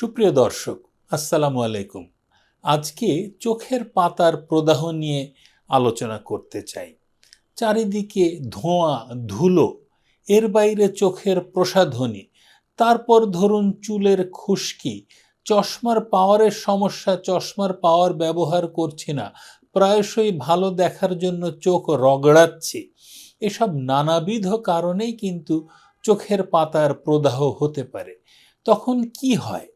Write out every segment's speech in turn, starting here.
সুপ্রিয় দর্শক, আসসালামু আলাইকুম। আজকে চোখের পাতার প্রদাহ নিয়ে আলোচনা করতে চাই। চারিদিকে ধোঁয়া, ধুলো, এর বাইরে চোখের প্রসাধনী, তারপর ধরুন চুলের খুশকি, চশমার পাওয়ারের সমস্যা, চশমার পাওয়ার ব্যবহার করছি না, প্রায়শই ভালো দেখার জন্য চোখ রগড়াচ্ছি। এসব নানাবিধ কারণেই কিন্তু চোখের পাতার প্রদাহ হতে পারে। তখন কি হয়?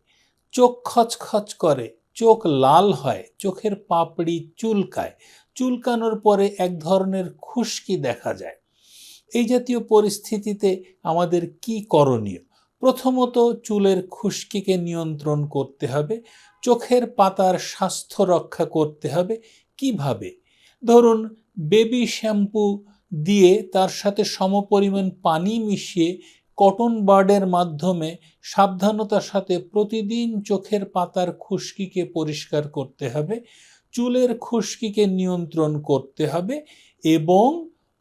চোখ খচখচ করে, চোখ লাল হয়, চোখের পাপড়ি চুলকায়। চুলকানোর পরে এক ধরনের খুশকি দেখা যায়। এই জাতীয় পরিস্থিতিতে আমাদের কি করণীয়? প্রথমত চুলের খুশকিকে নিয়ন্ত্রণ করতে হবে, চোখের পাতার স্বাস্থ্য রক্ষা করতে হবে। কীভাবে? ধরুন, বেবি শ্যাম্পু দিয়ে তার সাথে সমপরিমাণ পানি মিশিয়ে কটন বার্ডের মাধ্যমে সাবধানতার সাথে প্রতিদিন চোখের পাতার খুশকিকে পরিষ্কার করতে হবে, চুলের খুশকিকে নিয়ন্ত্রণ করতে হবে এবং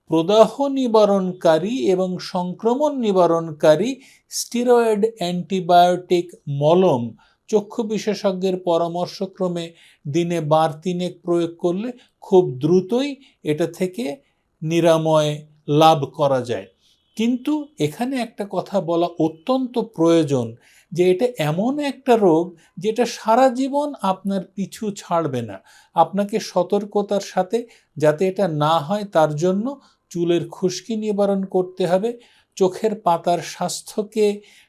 প্রদাহ নিবারণকারী এবং সংক্রমণ নিবারণকারী স্টিরয়েড অ্যান্টিবায়োটিক মলম চক্ষু বিশেষজ্ঞের পরামর্শক্রমে দিনে বার তিনেক প্রয়োগ করলে খুব দ্রুতই এটা থেকে নিরাময় লাভ করা যায়। কিন্তু এখানে একটা কথা বলা অত্যন্ত প্রয়োজন যে এটা এমন একটা রোগ যেটা সারা জীবন আপনার পিছু ছাড়বে না। আপনাকে সতর্কতার সাথে যাতে এটা না হয় তার জন্য চুলের খুশকি নিবারণ করতে হবে, চোখের পাতার স্বাস্থ্যকে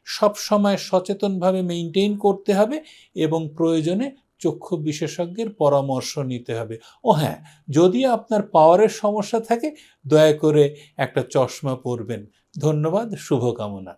সবসময় সচেতনভাবে মেনটেন করতে হবে এবং প্রয়োজনে চক্ষু বিশেষজ্ঞের পরামর্শ নিতে হবে। ও হ্যাঁ যদি আপনার পাওয়ারের সমস্যা থাকে, দয়া করে একটা চশমা পরবেন। ধন্যবাদ, শুভকামনা।